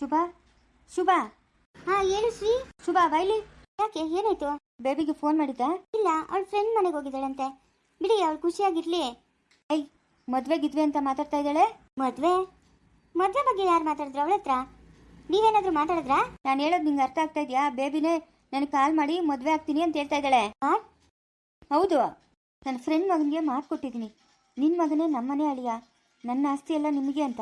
ಶುಭ. ಶುಭ. ಹಾ, ಏನು ಶ್ರೀ? ಶುಭ, ಬೈಲಿ. ಯಾಕೆ, ಏನಾಯ್ತು? ಬೇಬಿಗೆ ಫೋನ್ ಮಾಡಿದ್ದ? ಇಲ್ಲ, ಅವಳ ಫ್ರೆಂಡ್ ಮನೆಗೆ ಹೋಗಿದ್ದಾಳಂತೆ. ಬಿಡಿ, ಅವಳು ಖುಷಿಯಾಗಿರ್ಲಿ. ಐ ಮದ್ವೆ, ಗಿದ್ವೆ ಅಂತ ಮಾತಾಡ್ತಾ ಇದ್ದಾಳೆ? ಮದ್ವೆ? ಮದ್ವೆ ಬಗ್ಗೆ ಯಾರು ಮಾತಾಡಿದ್ರು ಅವಳ ಹತ್ರ? ನೀವೇನಾದ್ರೂ ಮಾತಾಡಿದ್ರಾ? ನಾನು ಹೇಳೋದು ನಿಂಗೆ ಅರ್ಥ ಆಗ್ತಾ ಇದೆಯಾ? ಬೇಬಿನೇ ನನಗೆ ಕಾಲ್ ಮಾಡಿ ಮದ್ವೆ ಆಗ್ತೀನಿ ಅಂತ ಹೇಳ್ತಾ ಇದ್ದಾಳೆ. ಹೌದು. ನನ್ನ ಫ್ರೆಂಡ್ ಮಗನಿಗೆ ಮಾತು ಕೊಟ್ಟಿದ್ದೀನಿ ನಿನ್ನ ಮಗನೇ ನಮ್ಮನೆ ಅಳಿಯ. ನನ್ನ ಆಸ್ತಿ ಎಲ್ಲ ನಿಮಗೆ ಅಂತ.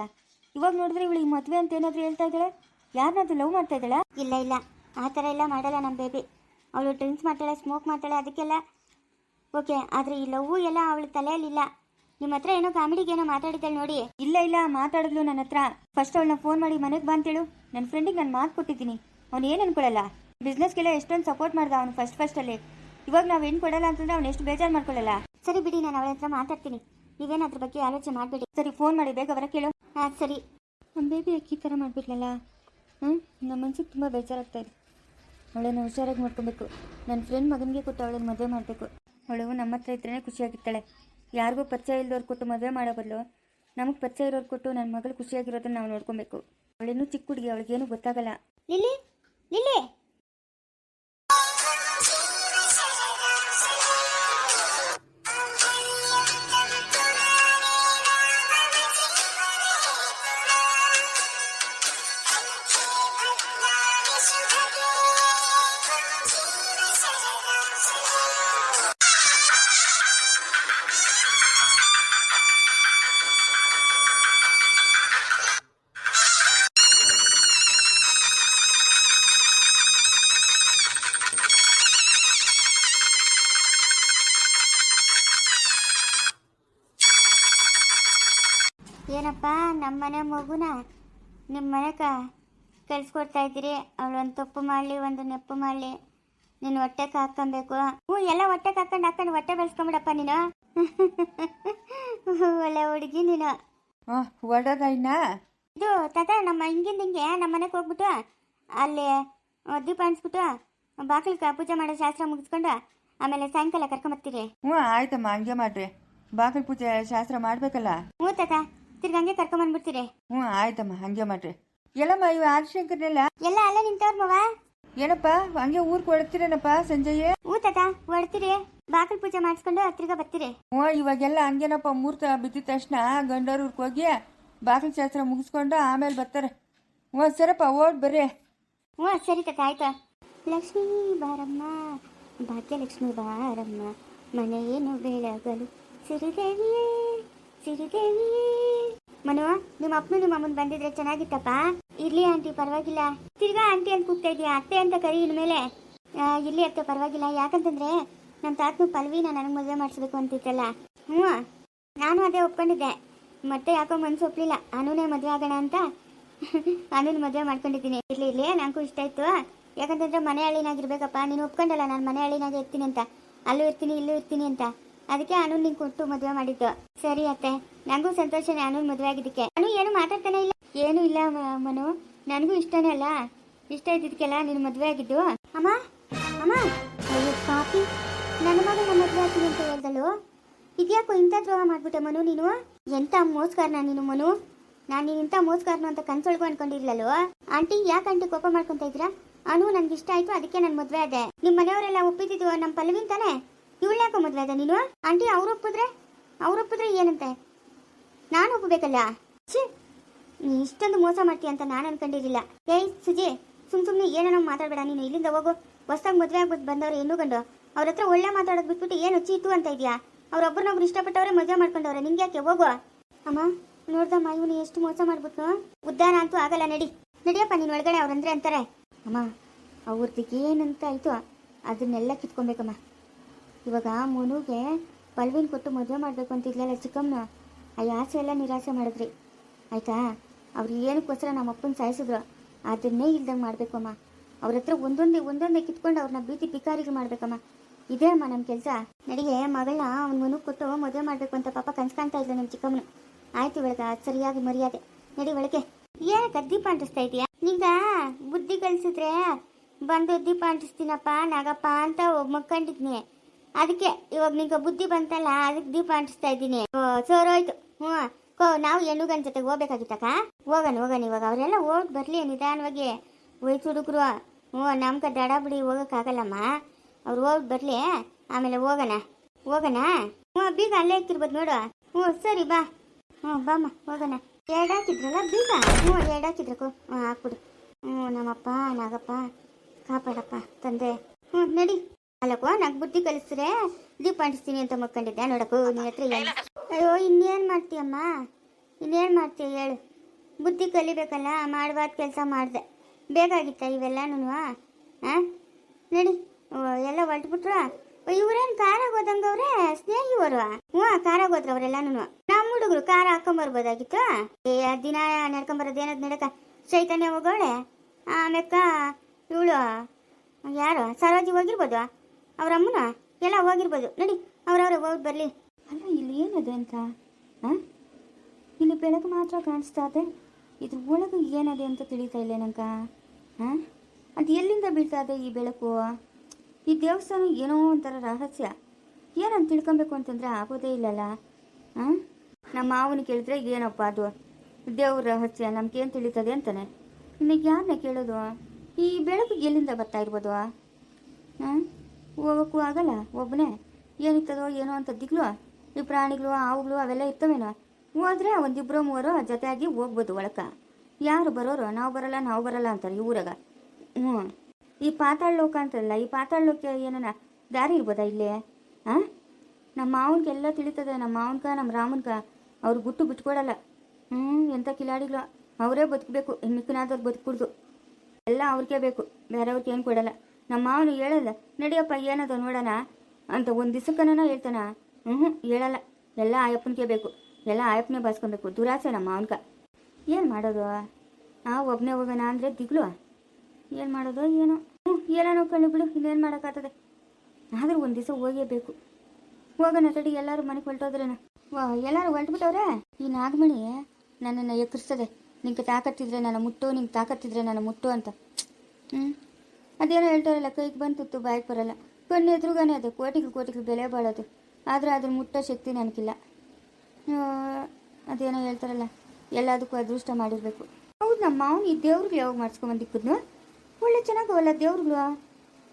ಇವಾಗ ನೋಡಿದ್ರೆ ಇವಳಿಗೆ ಮದುವೆ ಅಂತ ಏನಾದ್ರು ಹೇಳ್ತಾ ಇದ್ದಾಳೆ? ಯಾರನ್ನಾದ್ರೂ ಲವ್ ಮಾಡ್ತಾ ಇದ್ದಾಳಾ? ಇಲ್ಲ ಇಲ್ಲ. ಆ ಥರ ಎಲ್ಲ ಮಾಡಲ್ಲ ನಮ್ಮ ಬೇಬಿ ಅವಳು ಡ್ರಿಂಕ್ಸ್ ಮಾಡ್ತಾಳೆ ಸ್ಮೋಕ್ ಮಾಡ್ತಾಳೆ ಅದಕ್ಕೆಲ್ಲ. ಓಕೆ ಆದರೆ ಈ ಲವ್ ಎಲ್ಲ ಅವಳ ತಲೆಯಲ್ಲಿಲ್ಲ. ನಿಮ್ಮ ಹತ್ರ ಏನೋ ಕಾಮಿಡಿಗೆ ಏನೋ ಮಾತಾಡಿದ್ದಾಳೆ ನೋಡಿ. ಇಲ್ಲ ಇಲ್ಲ ಮಾತಾಡಿದ್ಲು ನನ್ನ ಹತ್ರ. ಫಸ್ಟ್ ಅವಳನ್ನ ಫೋನ್ ಮಾಡಿ ಮನೆಗೆ ಬಂತೇಳು ನನ್ನ ಫ್ರೆಂಡಿಗೆ ನಾನು ಮಾತು ಕೊಟ್ಟಿದ್ದೀನಿ. ಅವ್ನು ಏನು ಅನ್ಕೊಳ್ಳಲ್ಲ ಬಿಸ್ನೆಸ್ಗೆಲ್ಲ ಎಷ್ಟೊಂದು ಸಪೋರ್ಟ್ ಮಾಡ್ದ ಅವನು ಫಸ್ಟ್ ಫಸ್ಟಲ್ಲಿ ಇವಾಗ ನಾವು ಏನು ಕೊಡಲ್ಲ ಅಂತಂದ್ರೆ ಅವ್ನು ಎಷ್ಟು ಬೇಜಾರು ಮಾಡ್ಕೊಳ್ಳಲ್ಲ ಸರಿ ಬಿಡಿ ನಾನು ಅವಳ ಹತ್ರ ಮಾತಾಡ್ತೀನಿ. ನೀವೇನು ಅದ್ರ ಬಗ್ಗೆ ಆಲೋಚನೆ ಮಾಡಬೇಡಿ. ಸರಿ ಫೋನ್ ಮಾಡಿ ಬೇಗ ಅವರ ಕೇಳು. ಹಾಂ ಸರಿ. ಬೇಬಿ ಅಕ್ಕಿ ಥರ ಮಾಡಿಬಿಟ್ಲಲ್ಲ ಹ್ಞೂ ನಮ್ಮ ಮನ್ಸಿಗೆ ತುಂಬ ಬೇಜಾರಾಗ್ತಾ ಇದೆ. ಅವಳನ್ನು ಹುಷಾರಾಗಿ ನೋಡ್ಕೊಬೇಕು. ನನ್ನ ಫ್ರೆಂಡ್ ಮಗನಿಗೆ ಕೊಟ್ಟು ಅವಳನ್ನು ಮದುವೆ ಮಾಡಬೇಕು. ಅವಳು ನಮ್ಮ ಹತ್ರ ಇದ್ರೇ ಖುಷಿಯಾಗಿರ್ತಾಳೆ. ಯಾರಿಗೂ ಪರಿಚಯ ಇಲ್ದವ್ರು ಕೊಟ್ಟು ಮದುವೆ ಮಾಡೋ ಬದಲು ನಮಗೆ ಪರಿಚಯ ಇರೋರು ಕೊಟ್ಟು ನನ್ನ ಮಗಳು ಖುಷಿಯಾಗಿರೋದನ್ನ ನಾವು ನೋಡ್ಕೊಬೇಕು. ಅವಳೇನು ಚಿಕ್ಕ ಹುಡುಗಿ, ಅವಳಿಗೇನು ಗೊತ್ತಾಗಲ್ಲ. Lily Lily! ಏನಪ್ಪ ನಮ್ಮ ಮನೆ ಮಗುನ ನಿಮ್ಮ ಮನೆಗ ಕಳ್ಸ್ಕೊಡ್ತಾ ಇದ್ದೀರಿ. ಅವಳು ಒಂದು ತಪ್ಪು ಮಾಡಲಿ ಒಂದು ನೆಪ್ಪು ಮಾಡಲಿ. ನೀನು ಹೊಟ್ಟೆಗೆ ಹಾಕೊಬೇಕು ಹ್ಞೂ ಎಲ್ಲ ಹೊಟ್ಟೆಗೆ ಹಾಕೊಂಡು ಹಾಕೊಂಡು ಹೊಟ್ಟೆ ಬೆಳೆಸ್ಕೊಂಬಿಡಪ್ಪ ನೀನು. ಒಳ್ಳೆ ಹುಡುಗಿ ನೀನು. ಹಾಂ ಹೊಡೋದ ಇನ್ನ? ಇದು ತಾತ ನಮ್ಮ ಹಿಂಗಿಂದ ಹಿಂಗೆ ನಮ್ಮ ಮನೆಗೆ ಹೋಗ್ಬಿಟ್ಟು ಅಲ್ಲಿ ದೀಪ ಅನ್ಸ್ಬಿಟ್ಟು ಬಾಗಿಲಿಗೆ ಪೂಜೆ ಮಾಡೋ ಶಾಸ್ತ್ರ ಮುಗಿಸ್ಕೊಂಡು ಆಮೇಲೆ ಸಾಯಂಕಾಲ ಕರ್ಕೊಂಬರ್ತೀರಿ. ಹ್ಞೂ ಆಯ್ತಮ್ಮ ಹಂಗೆ ಮಾಡ್ರಿ. ಬಾಗಿಲು ಪೂಜೆ ಶಾಸ್ತ್ರ ಮಾಡ್ಬೇಕಲ್ಲ? ಹ್ಞೂ ತಾತ. ತಿರ್ಗಿ ಹಂಗೆ ಕರ್ಕೊಂಬಂದ್ಬಿಡ್ತೀರಿ ಹ್ಞೂ ಆಯ್ತಮ್ಮ ಹಂಗೆ ಮಾಡ್ರಿ. ಎಲ್ಲಮ್ಮ ಇವ ಆದಿಶಂಕರ್ನೆಲ್ಲ? ಎಲ್ಲ ಅಲ್ಲ ನಿಂತವ್ರ ಮವ? ಏನಪ್ಪ ಹಂಗೆ ಊರ್ಗೆ ಹೊಡ್ತೀರೇನಪ್ಪ ಸಂಜಯ್ ಹ್ಞೂ ತಾತ ಹೊಡ್ತೀರಿ ಬಾಕಲ್ ಪೂಜೆ ಮಾಡಿಸ್ಕೊಂಡು ತಿರ್ಗಾ ಬರ್ತೀರಿ. ಹ್ಞೂ ಇವಾಗೆಲ್ಲ ಹಂಗೇನಪ್ಪ ಮೂರ್ತ ಬಿದ್ದಿದ ತಕ್ಷಣ ಗಂಡವ್ರ ಊರ್ಗೆ ಹೋಗಿ ಬಾಕಲ್ ಶಾಸ್ತ್ರ ಮುಗಿಸ್ಕೊಂಡು ಆಮೇಲೆ ಬರ್ತಾರೆ. ಹ್ಞೂ ಸರಪ್ಪ ಓಡ್ ಬರ್ರಿ. ಹ್ಞೂ ಸರಿ ತಾತ ಆಯ್ತು. ಲಕ್ಷ್ಮೀ ಬಾರಮ್ಮ ಭಾಗ್ಯಲಕ್ಷ್ಮಿ ಬಾರಮ್ಮ ಮನೆಯೇನು ಬೆಳಗಲು ಸಿರಿದೇವಿಯೇ. ಸಿರಿದೇವಿಯೇ ಮನು, ನಿಮ್ಮ ಅಪ್ಪನು ನಿಮ್ಮ ಅಮ್ಮನ್ ಬಂದಿದ್ರೆ ಚೆನ್ನಾಗಿತ್ತಪ್ಪ? ಇರ್ಲಿ ಆಂಟಿ, ಪರವಾಗಿಲ್ಲ. ತಿರ್ಗಾ ಆಂಟಿ ಅಂತ ಕೂಗ್ತಾ ಇದೀಯ? ಅತ್ತೆ ಅಂತ ಕರಿ ಇನ್ಮೇಲೆ. ಇಲ್ಲಿ ಅತ್ತೆ, ಪರವಾಗಿಲ್ಲ. ಯಾಕಂತಂದ್ರೆ ನನ್ನ ತಾತನು ಪಲ್ವಿನ ನನಗೆ ಮದುವೆ ಮಾಡಿಸ್ಬೇಕು ಅಂತಿತ್ತಲ್ಲ ಹ್ಞೂ, ನಾನು ಅದೇ ಒಪ್ಕೊಂಡಿದ್ದೆ. ಮತ್ತೆ ಯಾಕೋ ಮನ್ಸು ಒಪ್ಲಿಲ್ಲ. ಅನುನೇ ಮದುವೆ ಆಗೋಣ ಅಂತ ಅನುನ್ ಮದುವೆ ಮಾಡ್ಕೊಂಡಿದ್ದೀನಿ. ಇರ್ಲಿ ಇರ್ಲಿ ನನಗೂ ಇಷ್ಟ ಆಯ್ತು. ಯಾಕಂತಂದ್ರೆ ಮನೆ ಹಳ್ಳಿನಾಗಿರ್ಬೇಕಪ್ಪ ನೀನು ಒಪ್ಕೊಂಡಲ್ಲ, ನಾನು ಮನೆ ಹಳ್ಳಿನಾಗೆ ಇರ್ತೀನಿ ಅಂತ. ಅಲ್ಲೂ ಇರ್ತೀನಿ, ಇಲ್ಲೂ ಇರ್ತೀನಿ ಅಂತ. ಅದಕ್ಕೆ ಅನು ನಿಂಗೆ ಕೊಟ್ಟು ಮದುವೆ ಮಾಡಿದ್ದು. ಸರಿ ಅತ್ತೆ. ನನಗೂ ಸಂತೋಷನೇ ಅನು ಮದುವೆ ಆಗಿದ್ದಕ್ಕೆ. ಅನು ಏನು ಮಾತಾಡ್ತಾನೆ ಇಲ್ಲ. ಏನು ಇಲ್ಲ ಮನು. ನನಗೂ ಇಷ್ಟನೇ ಅಲ್ಲ. ಇಷ್ಟ ಇದ್ದಿದ್ದಕ್ಕೆಲ್ಲ ನೀನು ಮದುವೆ ಆಗಿದ್ದು. ಅಮ್ಮ ಅಮ್ಮ. ಅಯ್ಯೋ, ಪಾಪಿ. ನನ್ನ ಮಗ ನನ್ನ ಮದುವೆ ಆಗ್ತೀನಿ ಅಂತ ಹೇಳ್ದಳು. ಇದ್ಯಾಕೋ ಇಂಥ ದ್ರೋಹ ಮಾಡ್ಬಿಟ್ಟೆ ಮನು ನೀನು? ಎಂತ ಮೋಸ್ಕಾರನ ನೀನು ಮನು? ನಾನು ನೀನು ಇಂಥ ಮೋಸ್ಕಾರನ ಅಂತ ಕನ್ಸೊಳ್ಗು ಅನ್ಕೊಂಡಿರ್ಲಲ್ವ? ಆಂಟಿ, ಯಾಕೆ ಆಂಟಿ ಕೋಪ ಮಾಡ್ಕೊಂತ ಇದ್ದೀರಾ? ಅನು ನನ್ಗೆ ಇಷ್ಟ ಆಯ್ತು, ಅದಕ್ಕೆ ನಾನು ಮದುವೆ ಆದೆ. ನಿಮ್ಮ ಮನೆಯವರೆಲ್ಲ ಒಪ್ಪಿದ್ದು ನಮ್ಮ ಪಲ್ಲವಿನ್ ತಾನೆ ಇವಳು ಯಾಕೋ ಮದುವೆ ಆದ ನೀನು? ಆಂಟಿ, ಅವ್ರು ಒಪ್ಪಿದ್ರೆ? ಅವ್ರು ಒಪ್ಪಿದ್ರೆ ಏನಂತೆ? ನಾನು ಒಪ್ಪಬೇಕಲ್ಲ? ಛೀ! ನೀ ಇಷ್ಟೊಂದು ಮೋಸ ಮಾಡ್ತೀಯ ಅಂತ ನಾನು ಅನ್ಕೊಂಡಿರಲಿಲ್ಲ. ಏಯ್, ಸುಜಿ, ಸುಮ್ ಸುಮ್ಮನೆ ಏನೇನೋ ಮಾತಾಡಬೇಡ. ನೀನು ಇಲ್ಲಿಂದ ಹೋಗು. ಹೊಸ್ದಾಗಿ ಮದುವೆ ಆಗ್ಬಿಟ್ಟು ಬಂದವ್ರು ಏನು ಗಂಡು. ಅವ್ರ ಹತ್ರ ಒಳ್ಳೆ ಮಾತಾಡೋದು ಬಿಟ್ಬಿಟ್ಟು ಏನು ಚೀತು ಅಂತ ಇದೆಯಾ? ಅವ್ರೊಬ್ಬರನ್ನೊಬ್ರು ಇಷ್ಟಪಟ್ಟವ್ರೆ ಮಜಾ ಮಾಡ್ಕೊಂಡವ್ರೆ. ನಿಂಗೆ ಯಾಕೆ? ಹೋಗು. ಅಮ್ಮ, ನೋಡ್ದಮ್ಮ, ಇವನು ಎಷ್ಟು ಮೋಸ ಮಾಡ್ಬಿಟ್ಟು ಉದ್ದಾರ ಅಂತೂ ಆಗಲ್ಲ, ನಡಿ. ನಡಿಯಪ್ಪ, ನೀನು ಒಳಗಡೆ ಅವ್ರಂದ್ರೆ ಅಂತಾರೆ. ಅಮ್ಮ ಅವ್ರದ್ದು ಏನಂತ ಆಯ್ತು, ಅದನ್ನೆಲ್ಲ ಕಿತ್ಕೊಬೇಕಮ್ಮ. ಇವಾಗ ಮನುಗೆ ಪಲ್ವಿನ್ ಕೊಟ್ಟು ಮದುವೆ ಮಾಡಬೇಕು ಅಂತಿದ್ಲಲ್ಲ ಚಿಕ್ಕಮ್ಮನ. ಆ ಆಸೆ ಎಲ್ಲ ನಿರಾಸೆ ಮಾಡಿದ್ರಿ. ಆಯ್ತಾ? ಅವ್ರು ಏನಕ್ಕೋಸ್ಕರ ನಮ್ಮ ಅಪ್ಪನ ಸಾಯಿಸಿದ್ರು. ಅದನ್ನೇ ಇಲ್ದಂಗೆ ಮಾಡಬೇಕಮ್ಮ. ಅವ್ರ ಹತ್ರ ಒಂದೊಂದೇ ಒಂದೊಂದೇ ಕಿತ್ಕೊಂಡು ಅವ್ರನ್ನ ಬೀದಿ ಪಿಕಾರಿಗೆ ಮಾಡಬೇಕಮ್ಮ. ಇದೇ ಅಮ್ಮ ನಮ್ಮ ಕೆಲಸ. ನಡಿಗೆ ಮಗಳನ್ನ ಅವ್ನ ಮನುಗೆ ಕೊಟ್ಟು ಮದುವೆ ಮಾಡಬೇಕು ಅಂತ ಪಾಪ ಕನ್ಸ್ ಕಾಣ್ತಾ ಇದ್ಲು ನಮ್ಮ ಚಿಕ್ಕಮ್ಮನ. ಆಯ್ತು ಬೆಳಗ ಸರಿಯಾಗಿ ಮರ್ಯಾದೆ. ನಡಿ ಒಳಗೆ ಏನಕ್ಕ ದೀಪ ಅಂಟಿಸ್ತಾ ಇದೀಯಾ? ನಿಂಗ ಬುದ್ಧಿ ಕಲಿಸಿದ್ರೆ ಬಂದು ದೀಪ ಅಂಟಿಸ್ತೀನಪ್ಪ, ನಾಗಪ್ಪ ಅಂತ ಮಕ್ಕಂಡಿದ್ನಿ ಅದಕ್ಕೆ ಇವಾಗ ನಿಂಗೆ ಬುದ್ಧಿ ಬಂತಲ್ಲ, ಅದಕ್ಕೆ ದೀಪ ಅಂಟಿಸ್ತಾ ಇದ್ದೀನಿ. ಸೋರೋಯ್ತು ಹ್ಞೂ, ಕೋ, ನಾವು ಹೆಣ್ಣುಗನ ಜೊತೆಗೆ ಹೋಗ್ಬೇಕಾಗಿತ್ತಕ್ಕ ಹೋಗೋಣ ಹೋಗೋಣ ಇವಾಗ. ಅವರೆಲ್ಲ ಹೋಗಿ ಬರಲಿ ನಿಧಾನವಾಗಿ. ವಯಸ್ಸು ಹುಡುಗರು ಹ್ಞೂ ನಮ್ಕ ದಡ ಬಿಡಿ ಹೋಗೋಕ್ಕಾಗಲ್ಲಮ್ಮ ಅವ್ರು ಹೋಗಿ ಬರಲಿ. ಆಮೇಲೆ ಹೋಗೋಣ. ಹೋಗೋಣ? ಹ್ಞೂ, ಬೀಗ ಅಲ್ಲೇ ಇಕ್ಕಿರ್ಬೋದು ನೋಡು. ಹ್ಞೂ, ಸರಿ, ಬಾ. ಹ್ಞೂ, ಬಾಮ್ಮ, ಹೋಗೋಣ. ಎರಡು ಹಾಕಿದ್ರಲ್ಲ ಬೀಗ? ಹ್ಞೂ, ಎರಡು ಹಾಕಿದ್ರಕ್ಕೋ ಹ್ಞೂ, ಹಾಕ್ಬಿಡು. ಹ್ಞೂ, ನಮ್ಮಪ್ಪ, ನಾಗಪ್ಪ, ಕಾಪಾಡಪ್ಪ, ತಂದೆ. ಹ್ಞೂ, ನಡಿ. ಅಲ್ಲಕ್ಕೋ ನಂಗೆ ಬುದ್ಧಿ ಕಲಿಸ್ರೆ ದೀಪ ಅಂಟಿಸ್ತೀನಿ ಅಂತ ಮಕ್ಕೊಂಡಿದ್ದೆ ನೋಡಕ್ಕು ನಿನ್ನ ಹತ್ರ ಏನು ಅಯ್ಯೋ ಇನ್ನೇನು ಮಾಡ್ತೀಯಮ್ಮ? ಇನ್ನೇನು ಮಾಡ್ತೀಯ ಹೇಳು. ಬುದ್ಧಿ ಕಲಿಬೇಕಲ್ಲ ಮಾಡ್ಬಾರ್ದು ಕೆಲಸ ಮಾಡಿದೆ. ಬೇಕಾಗಿತ್ತ ಇವೆಲ್ಲನೂ ಹಾಂ ನಡಿ. ಎಲ್ಲ ಹೊರಟ್ಬಿಟ್ರು. ಇವ್ರೇನು ಕಾರಾಗ ಹೋದಂಗವ್ರೆ ಸ್ನೇಹಿವರು ಹ್ಞೂ ಕಾರಾಗ ಹೋದ್ರ ಅವರೆಲ್ಲನೂ ನಮ್ಮ ಹುಡುಗರು ಕಾರ ಹಾಕೊಂಬರ್ಬೋದಾಗಿತ್ತು ಏ ಆ ದಿನ ನಡ್ಕೊಂಬರೋದು ಏನದು ನಡಕ? ಚೈತನ್ಯ ಹೋಗೋಳೆ? ಆಮ್ಯಾಕ ಇವಳು ಯಾರು? ಸರೋಜಿ ಹೋಗಿರ್ಬೋದು? ಅವ್ರ ಅಮ್ಮನ ಎಲ್ಲ ಹೋಗಿರ್ಬೋದು. ನಡಿ ಅವ್ರವ್ರ ಹೋಗಿ ಬರಲಿ. ಅಲ್ಲ, ಇಲ್ಲಿ ಏನದು ಅಂತ? ಹಾಂ? ಇಲ್ಲಿ ಬೆಳಕು ಮಾತ್ರ ಕಾಣಿಸ್ತಾ ಇದೆ. ಇದ್ರ ಒಳಗೆ ಏನಿದೆ ಅಂತ ತಿಳಿತಾ ಇಲ್ಲ ನಂಗೆ ಹಾಂ? ಅದು ಎಲ್ಲಿಂದ ಬೀಳ್ತಾ ಇದೆ ಈ ಬೆಳಕು? ಈ ದೇವಸ್ಥಾನ ಏನೋ ಒಂಥರ ರಹಸ್ಯ. ಏನಂತ ತಿಳ್ಕೊಬೇಕು ಅಂತಂದ್ರೆ ಆಗೋದೇ ಇಲ್ಲಲ್ಲ. ಹಾಂ? ನಮ್ಮ ಮಾವನ ಕೇಳಿದ್ರೆ ಏನಪ್ಪ ಅದು? ದೇವ್ರ ರಹಸ್ಯ, ನಮ್ಗೇನು ತಿಳಿತದೆ ಅಂತಾನೆ. ನಿನಗೆ ಯಾರನ್ನ ಕೇಳೋದು? ಈ ಬೆಳಕು ಎಲ್ಲಿಂದ ಬರ್ತಾ ಇರ್ಬೋದು? ಹಾಂ? ಹೋಗೋಕ್ಕೂ ಆಗಲ್ಲ. ಒಬ್ಬನೇ ಏನಿತ್ತದೋ ಏನೋ ಅಂತ ದಿಗ್ಲು ಈ ಪ್ರಾಣಿಗಳು ಹಾವುಗಳು ಅವೆಲ್ಲ ಇರ್ತವೇನೋ? ಹೋದ್ರೆ ಒಂದಿಬ್ಬರು ಮೂವರು ಜೊತೆಯಾಗಿ ಹೋಗ್ಬೋದು ಒಳಕ. ಯಾರು ಬರೋರು, ನಾವು ಬರಲ್ಲ ನಾವು ಬರಲ್ಲ ಅಂತಾರೆ ಈ ಊರಾಗ. ಹ್ಞೂ. ಈ ಪಾತಾಳ ಲೋಕ ಅಂತಲ್ಲ ಈ ಪಾತಾಳ ಲೋಕ ಏನನ ದಾರಿ ಇರ್ಬೋದಾ ಇಲ್ಲಿ? ಹಾಂ ನಮ್ಮ ಮಾವನ್ಗೆಲ್ಲ ತಿಳಿತದೆ, ನಮ್ಮ ಮಾವನ್ಕ, ನಮ್ಮ ರಾಮನ್ಕ. ಅವ್ರು ಗುಟ್ಟು ಬಿಟ್ಕೊಡಲ್ಲ. ಹ್ಞೂ, ಎಂಥ ಕಿಲಾಡಿಗಳು. ಅವರೇ ಬದುಕಬೇಕು ಮಿಕ್ಕನಾದವ್ರು ಬದುಕುಡ್ದು ಎಲ್ಲ ಅವ್ರಿಗೆ ಬೇಕು, ಬೇರೆಯವ್ರಿಗೆ ಏನು ಕೊಡಲ್ಲ. ನಮ್ಮ ಮಾವನು ಹೇಳಲ್ಲ, ನಡಿಯಪ್ಪ, ಏನದ ನೋಡೋಣ? ಅಂತ ಒಂದು ದಿವಸಕ್ಕನ ಹೇಳ್ತಾನ. ಹ್ಞೂ ಹೇಳಲ್ಲ. ಎಲ್ಲ ಆಯಪ್ಪನಿಗೆ ಬೇಕು. ಎಲ್ಲ ಆಯಪ್ಪನೇ ಬಾಸ್ಕೊಬೇಕು. ದುರಾಸೆ ನಮ್ಮ ಮಾವನ್ಕ ಏನು ಮಾಡೋದು? ಆ ಒಬ್ಬನೇ ಹೋಗೋಣ ಅಂದರೆ ದಿಗ್ಲು. ಏನು ಮಾಡೋದು, ಏನೋ? ಹ್ಞೂ ಏನೋ ಕಣ್ಣು ಬಿಡು. ಇನ್ನೇನು ಮಾಡೋಕ್ಕಾಗ್ತದೆ? ಆದರೂ ಒಂದು ದಿವಸ ಹೋಗೇಬೇಕು ಹೋಗೋಣ, ತಡಿ. ಎಲ್ಲರೂ ಮನೆಗೆ ಹೊರಟೋದ್ರೇನ? ವಾ, ಎಲ್ಲರೂ ಹೊರಟ್ಬಿಟ್ಟವ್ರೆ? ಈ ನಾಗಮಣಿ ನನ್ನನ್ನು ಎಕ್ಕರಿಸ್ತದೆ ನಿಂಗೆ ತಾಕತ್ತಿದ್ರೆ ನನ್ನ ಮುಟ್ಟು, ನಿಂಗೆ ತಾಕತ್ತಿದ್ರೆ ನನ್ನ ಮುಟ್ಟು ಅಂತ. ಹ್ಞೂ ಅದೇನೋ ಹೇಳ್ತಾರಲ್ಲ, ಕೈಗೆ ಬಂದು ತುತ್ತು ಬಾಯಿಗೆ ಬರಲ್ಲ. ಕಣ್ಣು ಎದುರುಗಾನೆ ಅದು, ಕೋಟಿಗೆ ಕೋಟಿಗೆ ಬೆಲೆ ಬಾಳೋದು. ಆದರೆ ಅದ್ರ ಮುಟ್ಟೋ ಶಕ್ತಿ ನನಗಿಲ್ಲ ಅದೇನೋ ಹೇಳ್ತಾರಲ್ಲ, ಎಲ್ಲದಕ್ಕೂ ಅದೃಷ್ಟ ಮಾಡಿರಬೇಕು. ಹೌದು ನಮ್ಮ ಮಾವನ ಈ ದೇವ್ರಿಗೆ ಯಾವಾಗ ಮಾಡಿಸ್ಕೊಂಬಂದಿಕ್ಕದ್ನು ಒಳ್ಳೆ ಚೆನ್ನಾಗವಲ್ಲ ದೇವ್ರುಗಳು?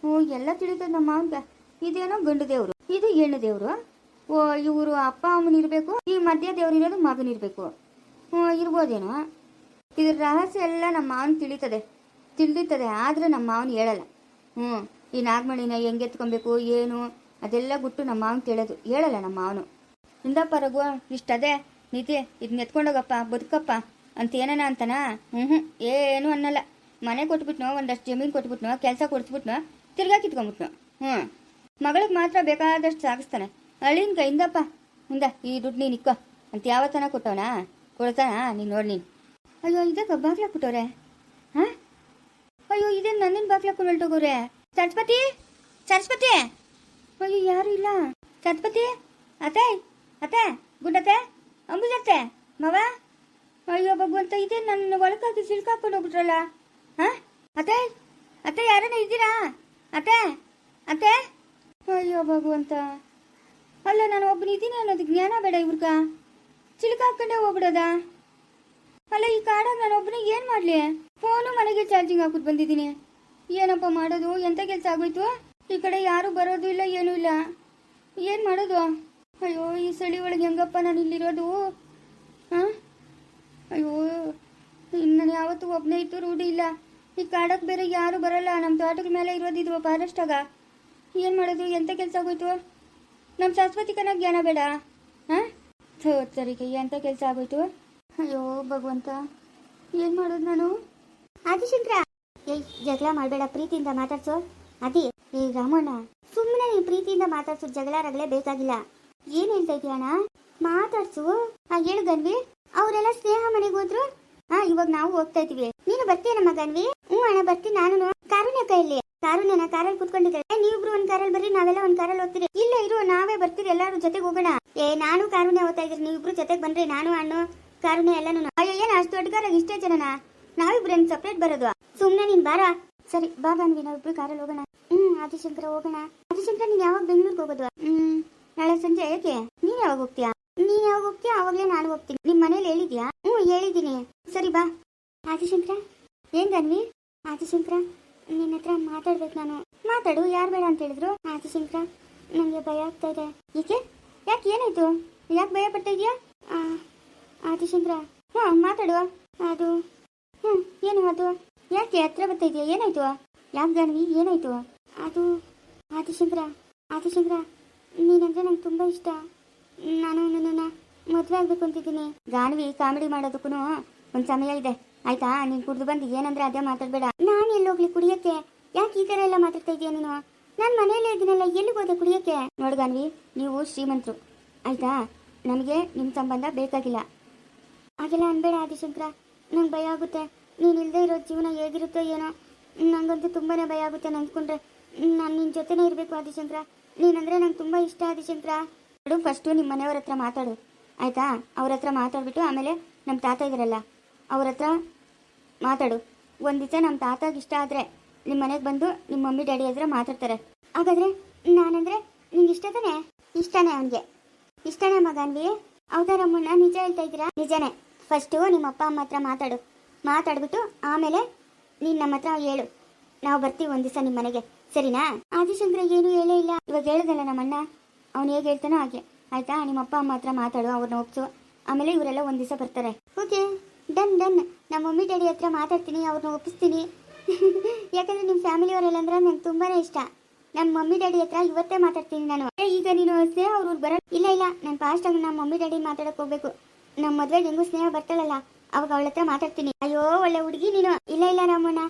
ಹ್ಞೂ ಎಲ್ಲ ತಿಳಿತದೆ ನಮ್ಮ ಮಾವನ್ಗೆ. ಇದೇನೋ ಗಂಡು ದೇವರು. ಇದು ಹೆಣ್ಣು ದೇವರು. ಓ, ಇವರು ಅಪ್ಪ, ಅಮ್ಮನ ಇರಬೇಕು, ಈ ಮಧ್ಯ ದೇವ್ರು ಇರೋದು ಮಗನಿರಬೇಕು ಹ್ಞೂ ಇರ್ಬೋದೇನೋ? ಇದ್ರ ರಹಸ್ಯ ಎಲ್ಲ ನಮ್ಮ ಮಾವನ್ ತಿಳಿತದೆ. ತಿಳಿದಿರ್ತದೆ ಆದರೆ ನಮ್ಮ ಮಾವನ್ ಹೇಳಲ್ಲ. ಹ್ಞೂ ಈ ನಾಗಮಣಿನ ಹೆಂಗೆ ಎತ್ಕೊಬೇಕು, ಏನು, ಅದೆಲ್ಲ ಗುಟ್ಟು ನಮ್ಮ ಮಾವನ್ ಕೇಳೋದು. ಹೇಳಲ್ಲ ನಮ್ಮ ಮಾವನು. ಇಂದಪ್ಪ ರಘು, ಇಷ್ಟದೇ. ನಿಧಿ ಇದನ್ನ ಎತ್ಕೊಂಡೋಗಪ್ಪ, ಬದುಕಪ್ಪ. ಅಂತ ಏನನ ಅಂತನ? ಹ್ಞೂ ಹ್ಞೂ ಏನು ಅನ್ನಲ್ಲ. ಮನೆ ಕೊಟ್ಬಿಟ್ನೋ, ಒಂದಷ್ಟು ಜಮೀನು ಕೊಟ್ಬಿಟ್ನೋ, ಕೆಲಸ ಕೊಡಿಸ್ಬಿಟ್ನೋ, ತಿರ್ಗಾ ಕಿತ್ಕೊಂಡ್ಬಿಟ್ನೋ. ಹ್ಞೂ ಮಗಳಿಗೆ ಮಾತ್ರ ಬೇಕಾದಷ್ಟು ಸಾಗಿಸ್ತಾನೆ. ಅಳಿನ ಇಂದಪ್ಪ ಮುಂದ ಈ ದುಡ್ಡು ನೀನು ಇಕ್ಕೋ. ಅಂತ ಯಾವತ್ತನ ಕೊಟ್ಟವನಾ? ಕೊಡ್ತಾನಾ, ನೀನು ನೋಡಿ ನೀನು. ಅಯ್ಯೋ, ಇದಕ್ಕೆ ಬಾಗ್ಲಾಕ್ಬಿಟ್ಟವ್ರೆ ಹಾಂ? ಅಯ್ಯೋ, ಇದೇನು ನನ್ನ ಬಾಗ್ಲ ಹೊರಟೋಗವ್ರೆ ಸರಸ್ವತಿ? ಸರಸ್ವತಿ? ಅಯ್ಯೋ, ಯಾರು ಇಲ್ಲ. ಸರಸ್ವತಿ? ಅತ್ತೆ? ಅತ್ತೆ? ಗುಂಡತ್ತೆ? ಅಂಬುಜತ್ತೆ? ಮವ? ಅಯ್ಯೋ, ಭಗವಂತ, ಇದೇ ನನ್ನ ಒಳಕಾಗಿ ಸಿಲ್ಕಾಕೊಂಡು ಹೋಗ್ಬಿಟ್ರಲ್ಲ? ಹಾ? ಅತ್ತೆ? ಅತ್ತೆ, ಯಾರನ್ನ ಇದ್ದೀರಾ? ಅತ್ತೆ? ಅತ್ತೆ? ಅಯ್ಯೋ, ಭಗವಂತ. ಅಲ್ಲ, ನಾನು ಒಬ್ಬನ ಇದ್ದೀನಿ ಅನ್ನೋದು ಜ್ಞಾನ ಬೇಡ ಇವ್ರಗ. ಚಿಲ್ಕ ಹಾಕೊಂಡೇ ಹೋಗ್ಬಿಡೋದಾ? ಅಲ್ಲ, ಈ ಕಾಡಾಗ ನಾನು ಒಬ್ಬನಿಗೆ ಏನು ಮಾಡಲಿ? ಫೋನು ಮನೆಗೆ ಚಾರ್ಜಿಂಗ್ ಹಾಕ್ಬಿಟ್ಟು ಬಂದಿದ್ದೀನಿ. ಏನಪ್ಪ ಮಾಡೋದು? ಎಂಥ ಕೆಲಸ ಆಗೋಯ್ತು? ಈ ಕಡೆ ಯಾರು ಬರೋದು ಇಲ್ಲ, ಏನೂ ಇಲ್ಲ. ಏನು ಮಾಡೋದು? ಅಯ್ಯೋ, ಈ ಚಳಿ ಒಳಗೆ ಹೆಂಗಪ್ಪ ನಾನು ಇಲ್ಲಿರೋದು? ಹಾಂ? ಅಯ್ಯೋ, ಇನ್ನು ನಾನು ಯಾವತ್ತೂ ಒಬ್ಬನೇ ಇತ್ತು ರೂಢಿ ಇಲ್ಲ. ಈ ಕಾಡಕ್ಕೆ ಬೇರೆ ಯಾರು ಬರಲ್ಲ. ನಮ್ಮ ತೋಟದ ಮೇಲೆ ಇರೋದಿದ್ವು ಫಾರೆಸ್ಟಾಗ ಏನು ಮಾಡೋದು? ಎಂಥ ಕೆಲಸ ಆಗೋಯ್ತು? ನಮ್ಮ ಶಾಶ್ವತಿ ಕನ ಜ್ಞಾನ ಬೇಡ. ಹಾಂ? ಸರಿಗೆ ಎಂಥ ಕೆಲಸ ಆಗೋಯ್ತು? ಅಯ್ಯೋ, ಭಗವಂತ, ಏನು ಮಾಡೋದು ನಾನು? ಆದಿಶಂಕರ ಏಯ್, ಜಗಳ ಮಾಡಬೇಡ, ಪ್ರೀತಿಯಿಂದ ಮಾತಾಡ್ಸೋ. ಅದಿ, ಏ, ರಾಮಣ್ಣ ಸುಮ್ಮನೆ ನೀನು ಪ್ರೀತಿಯಿಂದ ಮಾತಾಡ್ಸೋ ಜಗಳ ರಗಳೇ ಬೇಕಾಗಿಲ್ಲ. ಏನ್ ಹೇಳ್ತಾ ಇದೀಯಣ್ಣ ಮಾತಾಡ್ಸು. ಆ, ಹೇಳು ಗನ್ವಿ, ಅವರೆಲ್ಲ ಸ್ನೇಹ ಮನೆಗೆ ಹೋದ್ರು? ಹಾ ಇವಾಗ ನಾವು ಹೋಗ್ತಾ ಇದೀವಿ ನೀನು ಬರ್ತೀಯ ನಮ್ಮ ಗನ್ವಿ? ಹ್ಞೂ ಅಣ್ಣ, ಬರ್ತೀನಿ ನಾನು ಕಾರುಣ್ಯ ಕೈಯಲ್ಲಿ ಕಾರುಣ್ಯನ ಕಾರಲ್ಲಿ ಕುತ್ಕೊಂಡಿದ್ದಾರೆ. ನೀವಿಬ್ರು ಒಂದ್ ಕಾರಲ್ಲಿ ಬರ್ರಿ, ನಾವೆಲ್ಲ ಒಂದ್ ಕಾರಲ್ಲಿ ಹೋಗ್ತೀರಿ. ಇಲ್ಲ ಇರು, ನಾವೇ ಬರ್ತೀರಿ, ಎಲ್ಲಾರು ಜೊತೆಗೆ ಹೋಗೋಣ. ಏ, ನಾನು ಕಾರುಣ್ಯ ಹೋಗ್ತಾ ಇದ್ರಿ ನೀವಿಬ್ರು ಜೊತೆಗೆ ಬಂದ್ರಿ, ನಾನು ಅಣ್ಣು, ಕಾರುಣ್ಯ ಎಲ್ಲಾನು ಅಯ್ಯೋ, ಏನ್ ಅಷ್ಟು ದೊಡ್ಡ ಕಾರಾಗ ಇಷ್ಟೇ ಜನನ? ನಾವಿಬ್ರು ಸಪ್ರೇಟ್ ಬರೋದು? ಸುಮ್ನೆ ನೀನ್ ಬಾರ. ಸರಿ, ಬಾ ಬಂದ್ವಿ ನಾವಿಬ್ರು ಕಾರಲ್ಲಿ ಹೋಗೋಣ. ಹ್ಮ್, ಆದಿಶಂಕರ ಹೋಗೋಣ. ಆದಿಶಂಕರ, ನೀನ್ ಯಾವಾಗ ಬೆಂಗಳೂರಿಗೆ ಹೋಗೋದು? ಹ್ಮ್, ನಾಳೆ ಸಂಜೆ ಏಕೆ? ನೀನ್ ಯಾವಾಗ ಹೋಗ್ತೀಯಾ? ನೀನ್ ಯಾವಾಗ ಹೋಗ್ತೀಯಾ ಅವಾಗಲೇ ನಾನು ಹೋಗ್ತೀನಿ. ನಿಮ್ ಮನೇಲಿ ಹೇಳಿದ್ಯಾ? ಹ್ಮ್ ಹೇಳಿದೀನಿ ಸರಿ, ಬಾ. ಆದಿಶಂಕರ, ಏನ್ ಅನ್ವಿ ಆದಿಶಂಕರ ನಿನ್ನ ಹತ್ರ ಮಾತಾಡ್ಬೇಕು ನಾನು. ಮಾತಾಡು, ಯಾರು ಬೇಡ ಅಂತ ಹೇಳಿದ್ರು? ಆದಿಶಂಕರ ನನಗೆ ಭಯ ಆಗ್ತಾ ಇದೆ. ಏಕೆ? ಯಾಕೆ ಏನಾಯ್ತು? ಯಾಕೆ ಭಯ ಪಡ್ತಾ ಆದಿಶಂಕರ, ಹಾಂ, ಮಾತಾಡುವ. ಅದು ಹ್ಞೂ ಏನು ಅದು? ಯಾಕೆ ಹತ್ರ ಬರ್ತಾ ಏನಾಯ್ತು? ಯಾಕೆ ಜಾನ್ವಿ ಏನಾಯ್ತು? ಅದು ಆದಿಶಂಕರ ಆದಿಶಂಕರ ನೀನಂದ್ರೆ ನಂಗೆ ತುಂಬ ಇಷ್ಟ. ನಾನು ನನ್ನ ಮದುವೆ ಆಗ್ಬೇಕು ಅಂತಿದ್ದೀನಿ. ಜಾನ್ವಿ ಕಾಮಿಡಿ ಮಾಡೋದಕ್ಕೂ ಒಂದು ಸಮಯ ಇದೆ. ಆಯ್ತಾ? ನೀನು ಕುಡ್ದು ಬಂದು ಏನಂದ್ರೆ ಅದೇ ಮಾತಾಡಬೇಡ. ನಾನು ಎಲ್ಲಿ ಹೋಗ್ಲಿ ಕುಡಿಯಕ್ಕೆ? ಯಾಕೆ ಈ ಥರ ಎಲ್ಲ ಮಾತಾಡ್ತಾ ಇದೀಯ ನೀನು? ನಾನು ಮನೆಯಲ್ಲೇ ಇದ್ದೀನಲ್ಲ, ಎಲ್ಲಿಗೆ ಹೋದೆ ಕುಡಿಯಕ್ಕೆ? ನೋಡು ಗಾನ್ವಿ, ನೀವು ಶ್ರೀಮಂತರು. ಆಯ್ತಾ? ನಮಗೆ ನಿಮ್ಮ ಸಂಬಂಧ ಬೇಕಾಗಿಲ್ಲ. ಆಗಿಲ್ಲ ಅನ್ಬೇಡ ಆದಿಶಂಕರ. ನಂಗೆ ಭಯ ಆಗುತ್ತೆ. ನೀನು ಇಲ್ಲದೆ ಇರೋ ಜೀವನ ಹೇಗಿರುತ್ತೋ ಏನೋ? ನನಗಂತೂ ತುಂಬಾ ಭಯ ಆಗುತ್ತೆ ನೆನ್ಕೊಂಡ್ರೆ ನಾನು ನಿನ್ನ ಜೊತೆನೇ ಇರಬೇಕು ಆದಿಶಂಕರ. ನೀನಂದ್ರೆ ನಂಗೆ ತುಂಬ ಇಷ್ಟ ಆದಿಶಂಕರ. ನೋಡು ಫಸ್ಟು ನಿಮ್ಮ ಮನೆಯವ್ರ ಹತ್ರ ಮಾತಾಡು. ಆಯ್ತಾ? ಅವ್ರ ಹತ್ರ ಮಾತಾಡ್ಬಿಟ್ಟು ಆಮೇಲೆ ನಮ್ಮ ತಾತ ಇದ್ರಲ್ಲ, ಅವ್ರ ಹತ್ರ ಮಾತಾಡು. ಒಂದು ದಿವಸ ನಮ್ಮ ತಾತಾಗ ಇಷ್ಟ ಆದರೆ ನಿಮ್ಮ ಮನೆಗೆ ಬಂದು ನಿಮ್ಮ ಮಮ್ಮಿ, ಡ್ಯಾಡಿ ಹತ್ರ ಮಾತಾಡ್ತಾರೆ. ಹಾಗಾದ್ರೆ ನಾನಂದ್ರೆ ನಿಂಗೆ ಇಷ್ಟ ತಾನೇ? ಇಷ್ಟನೇ ಅವನಿಗೆ. ಇಷ್ಟನೇ ಮಗನ್ವಿ ಅವತಾರಮ್ಮಣ್ಣ ನಿಜ ಹೇಳ್ತಾ ಇದ್ದೀರಾ? ನಿಜನೇ. ಫಸ್ಟು ನಿಮ್ಮ ಅಪ್ಪ ಅಮ್ಮ ಹತ್ರ ಮಾತಾಡು. ಮಾತಾಡ್ಬಿಟ್ಟು ಆಮೇಲೆ ನೀನು ನಮ್ಮ ಹತ್ರ ಹೇಳು. ನಾವು ಬರ್ತೀವಿ ಒಂದು ದಿವಸ ನಿಮ್ಮ ಮನೆಗೆ. ಸರಿನಾ? ಆದಿಶಂಕರ ಏನು ಹೇಳೇ ಇಲ್ಲ. ಇವಾಗ ನಮ್ಮ ನಮ್ಮಣ್ಣ. ಅವ್ನು ಹೇಗೆ ಹೇಳ್ತಾನೋ ಹಾಗೆ. ಆಯ್ತಾ? ನಿಮ್ಮ ಅಪ್ಪ ಅಮ್ಮ ಹತ್ರ ಮಾತಾಡು ಅವ್ರನ್ನ ಒಪ್ಸು. ಆಮೇಲೆ ಇವರೆಲ್ಲ ಒಂದು ದಿವಸ ಬರ್ತಾರೆ. ಓಕೆ. Done done. ನಮ್ಮ ಮಮ್ಮಿ, ಡ್ಯಾಡಿ ಹತ್ರ ಮಾತಾಡ್ತೀನಿ ಅವ್ರನ್ನ ಒಪ್ಪಿಸ್ತೀನಿ. ಯಾಕಂದ್ರೆ ನಿಮ್ಮ ಫ್ಯಾಮಿಲಿಯವರೆಲ್ಲ ಅಂದ್ರೆ ನಂಗೆ ತುಂಬಾನೇ ಇಷ್ಟ. ನಮ್ಮ ಮಮ್ಮಿ, ಡ್ಯಾಡಿ ಹತ್ರ ಇವತ್ತೇ ಮಾತಾಡ್ತೀನಿ ನಾನು. ಈಗ ನೀನು ಅವ್ರ ಬರ ಇಲ್ಲ ಇಲ್ಲ. ನಾನು ಫಾಸ್ಟ್ ಆಗಿ ನಮ್ಮ ಮಮ್ಮಿ, ಡ್ಯಾಡಿ ಮಾತಾಡಕ್ಕೆ ಹೋಗ್ಬೇಕು. ನಮ್ಮ ಮದ್ವೆ ನಿಂಗೂ ಸ್ನೇಹ ಬರ್ತಾಳಲ್ಲ, ಅವಾಗ ಅವಳ ಹತ್ರ ಮಾತಾಡ್ತೀನಿ. ಅಯ್ಯೋ, ಒಳ್ಳೆ ಹುಡುಗಿ ನೀನು. ಇಲ್ಲ ಇಲ್ಲ, ರಾಮಣ್ಣ.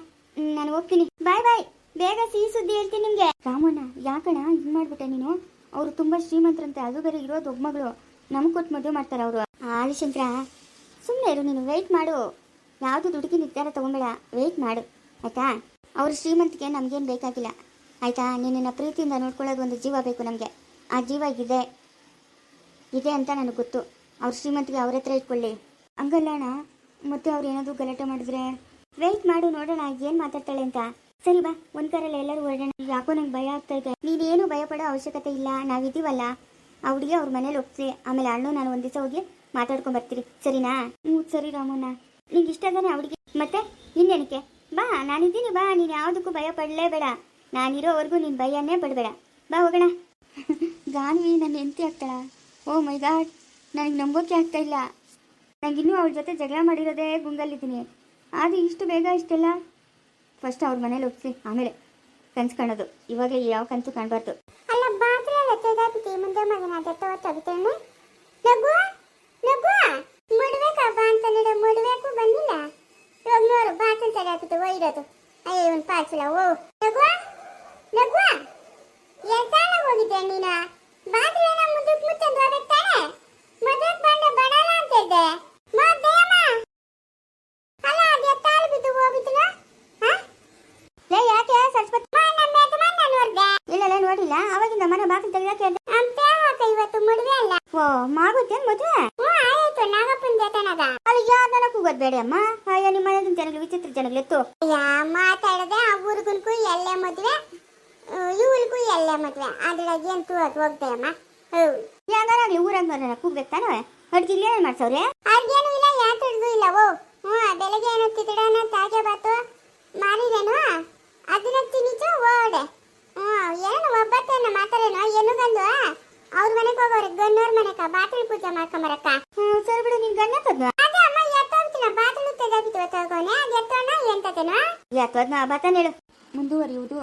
ನಾನು ಹೋಗ್ತೀನಿ. ಬಾಯ್ ಬಾಯ್. ಬೇಗ ಸಿಹಿ ಸುದ್ದಿ ಹೇಳ್ತೀನಿ ನಿಮ್ಗೆ. ರಾಮಣ್ಣ, ಯಾಕಣ್ಣ ಇದು ಮಾಡ್ಬಿಟ್ಟೆ ನೀನು? ಅವ್ರು ತುಂಬಾ ಶ್ರೀಮಂತರಂತೆ, ಅದು ಬೇರೆ ಇರೋದು ದೊಗ್ಮಗಳು ಮಗಳು. ನಮ್ಗೆ ಕೊಟ್ಟು ಮದುವೆ ಮಾಡ್ತಾರೆ ಅವರು. ಆಲಿಶಂಕರ ಸುಮ್ಮನೆ ಇರು, ನೀನು ವೆಯ್ಟ್ ಮಾಡು. ಯಾವುದು ದುಡುಕಿ ನಿರ್ಧಾರ ತಗೊಂಬೇಡ. ವೆಯ್ಟ್ ಮಾಡು. ಆಯ್ತಾ? ಅವ್ರ ಶ್ರೀಮಂತಿಗೆ ನಮ್ಗೇನು ಬೇಕಾಗಿಲ್ಲ. ಆಯ್ತಾ? ನಿನ್ನ ಪ್ರೀತಿಯಿಂದ ನೋಡ್ಕೊಳ್ಳೋದು ಒಂದು ಜೀವ ಬೇಕು ನಮಗೆ. ಆ ಜೀವ ಇದೆ. ಇದೆ ಅಂತ ನನಗೆ ಗೊತ್ತು. ಅವ್ರ ಶ್ರೀಮಂತಿಗೆ ಅವ್ರ ಹತ್ರ ಇಟ್ಕೊಳ್ಳಿ. ಹಂಗಲ್ಲಣ್ಣ ಮತ್ತೆ ಅವ್ರು ಏನಾದರೂ ಗಲಾಟೆ ಮಾಡಿದ್ರೆ? ವೆಯ್ಟ್ ಮಾಡು, ನೋಡೋಣ. ಏನು ಮಾತಾಡ್ತಾಳೆ ಅಂತ. ಸರಿ ಬಾ, ಒಂದ್ ಕಾರಲ್ಲಿ ಎಲ್ಲರೂ ಹೊರಡೋಣ. ಯಾಕೋ ನಂಗೆ ಭಯ ಆಗ್ತಾ ಇದೆ. ನೀನೇನು ಭಯ ಪಡೋ ಅವಶ್ಯಕತೆ ಇಲ್ಲ. ನಾವಿದ್ದೀವಲ್ಲ. ಆ ಹುಡುಗಿ ಅವ್ರ ಮನೇಲಿ ಒಪ್ಸಿ ಆಮೇಲೆ ಅಣ್ಣು, ನಾನು ಒಂದು ದಿವಸ ಹೋಗಿ ಮಾತಾಡ್ಕೊಂಡ್ ಬರ್ತೀರಿ. ಸರಿನಾ? ಹ್ಞೂ, ಸರಿ ರಾಮಣ್ಣ. ನಿಂಗೆ ಇಷ್ಟ ತಾನೆ ಆ ಹುಡುಗಿ. ಮತ್ತೆ, ಇನ್ನೇನಕ್ಕೆ? ಬಾ, ನಾನಿದ್ದೀನಿ. ಬಾ, ನೀನು ಯಾವುದಕ್ಕೂ ಭಯ ಪಡಲೇಬೇಡ. ನಾನಿರೋವರೆಗೂ ನೀನು ಭಯನೇ ಪಡಬೇಡ. ಬಾ, ಹೋಗೋಣ. ಗಾನ್ವಿ ನನ್ನ ಹೆಂಡತಿ ಆಗ್ತಾಳ. Oh my God. ನನಗೆ ನಂಬೋಕೆ ಆಗ್ತಾ ಇಲ್ಲ. ನನಗಿನ್ನೂ ಅವ್ರ ಜೊತೆ ಜಗಳ ಮಾಡಿರೋದೇ ಗುಂಗಲ್ಲಿದ್ದೀನಿ. ಆದರೆ ಇಷ್ಟು ಬೇಗ ಇಷ್ಟೆಲ್ಲ? ಫಸ್ಟ್ ಅವ್ರ ಮನೇಲಿ ಒಪ್ಸಿ, ಆಮೇಲೆ ಕನ್ಸು ಕಾಣೋದು. ಇವಾಗ ಯಾವ ಕನ್ಸು ಕಾಣಬಾರ್ದು. ಅಲ್ಲ, ಬಾತ್ರೆ ತೆಗೆದಾಕಿ ಮುಂದೆ ಮಗನ ಅದೆತ್ತ ತೆಗಿತೇನೆ. ನಗು ನಗು ಮುಡ್ಬೇಕಪ್ಪ ಅಂತ ನೋಡ, ಮುಡ್ಬೇಕು, ಬಂದಿಲ್ಲ. ಇವಾಗ ನೋಡು, ಬಾತ್ರೆ ತೆಗೆದಾಕಿತ್ತು ಒಯ್ರೋದು. ಅಯ್ಯೋ ಒಂದು ಪಾಚಿಲ್ಲ ಓ ನಗು ನಗು ಎತ್ತಾನ ಹೋಗಿದ್ದೆ ನೀನ? ಬಾತ್ರೆನ ಮುಂದಕ್ಕೆ ಮುಚ್ಚಂದು ಹೋಗ್ತಾನೆ ಮದುವೆ ಬಂಡ ಬಡಲ್ಲ ಅಂತ ಇದ್ದೆ ಮದ್ದೇಮ್ಮ ಅಲ್ಲ, ಅದು ಎತ್ತಾಲು ಬಿದ್ದು ಹೋಗಿತ್ತಲ್ಲ ಹಾ? ಲೇ ಯಾಕೆ? ಸರಸ್ವತಿ ಇಲ್ಲ ನೋಡಿಲ್ಲ. ಅವಾಗಿಂದ ಮನೆ ಬಾಗಿಲು ತೆಗೆದಾಕೆ ಇವತ್ತು ಮದುವೆ ಅಲ್ಲ ಓ ಮಾಗುತ್ತೇನ್ ಮದುವೆ ಹ್ಞೂ ಆಯ್ತು ನಾಗಪ್ಪನ ಜೊತೆನದ ಅಲ್ಲಿ ಯಾರನ್ನ ಕೂಗೋದ್ ಬೇಡ ಅಮ್ಮ ಅಯ್ಯೋ ನಿಮ್ಮ ಮನೆಗಿನ ಜನಗಳು ವಿಚಿತ್ರ ಜನಗಳು ಎತ್ತು ಯಾ ಮಾತಾಡದೆ ಆ ಊರಿಗೂ ಎಲ್ಲೇ ಮದುವೆ ಇವಳಿಗೂ ಎಲ್ಲೇ ಮದುವೆ ಅದ್ರಾಗ ಏನ್ ತೂವತ್ ಹೋಗ್ತೆ ಅಮ್ಮ ಊರಂಗ ಕೂಗ್ಬೇಕು ತಾನೆ ಅಡ್ಗೆ ಏನ್ ಮಾಡ್ಸವ್ರೆ? ಅಡ್ಗೇನು ಇಲ್ಲ ಯಾಕೆ ಹಿಡ್ದು ಇಲ್ಲ. ಓ ಹ್ಞೂ ಬೆಳಗ್ಗೆ ಏನೋ ತಿದ್ದಡನ ತಾಜಾ ಬಾತು. ಮಾಡಿದೇನು ಅದನ್ನ ತಿನ್ನಿಚು ಓಡೆ. ಹ್ಞೂ ಏನು ಒಬ್ಬತ್ತೇನು ಮಾತಾಡೇನೋ ಏನು ಗಂದು ಅವ್ರ ಮನೆಗೆ ಹೋಗೋರೆ ಗನ್ನೋರ್ ಮನೆಕ ಬಾಟಲಿ ಪೂಜೆ ಮಾಡ್ಕೊಂಬರಕ್ಕ. ಹ್ಞೂ ಸರಿ ಬಿಡು ನಿನ್ ಗನ್ನ ತದ್ನ ಅದೇ ಅಮ್ಮ ಎತ್ತೋಗ್ತೀನ ತಗೋನೆ ಅದು ಎತ್ತೋಣ ಎಂತತೇನೋ ಎತ್ತೋದ್ನ ಮುಂದುವರಿಯುವುದು.